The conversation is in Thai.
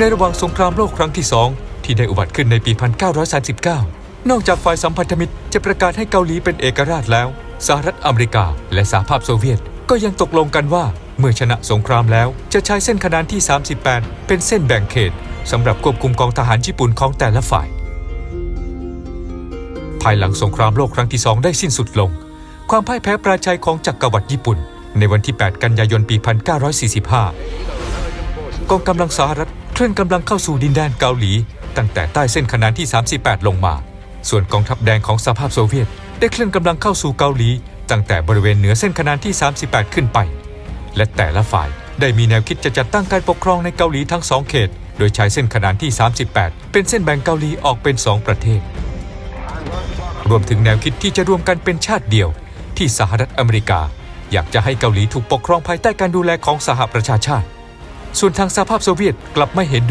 ในระหว่างสงครามโลกครั้งที่สองที่ได้อุบัติขึ้นในปี 1939 นอกจากฝ่ายสัมพันธมิตรจะประกาศให้เกาหลีเป็นเอกราชแล้ว สหรัฐอเมริกา และสหภาพโซเวียต ก็ยังตกลงกันว่า เมื่อชนะสงครามแล้ว จะใช้เส้นขนานที่ 38 เป็นเส้นแบ่งเขตสำหรับควบคุมกองทหารญี่ปุ่นของแต่ละฝ่าย ภายหลังสงครามโลกครั้งที่สองได้สิ้นสุดลง ความพ่ายแพ้ปราชัยของจักรวรรดิญี่ปุ่น ในวันที่ 8 กันยายนปี 1945 กองกำลังสหรัฐ เคลื่อนกำลังเข้าสู่ดินแดนเกาหลี ตั้งแต่ใต้เส้นขนานที่ 38 ลงมา ส่วนกองทัพแดงของสหภาพโซเวียต ได้เคลื่อนกำลังเข้าสู่เกาหลี ตั้งแต่บริเวณเหนือเส้นขนานที่ 38 ขึ้นไป และแต่ละฝ่ายได้มีแนวคิดจะจัดตั้งการปกครองในเกาหลีทั้งสองเขต โดยใช้เส้นขนานที่ 38 เป็นเส้นแบ่งเกาหลีออกเป็นสองประเทศ รวมถึงแนวคิดที่จะรวมกันเป็นชาติเดียว ที่สหรัฐอเมริกา อยากจะให้เกาหลีถูกปกครองภายใต้การดูแลของสหประชาชาติ ส่วนทางสหภาพโซเวียตกลับไม่เห็น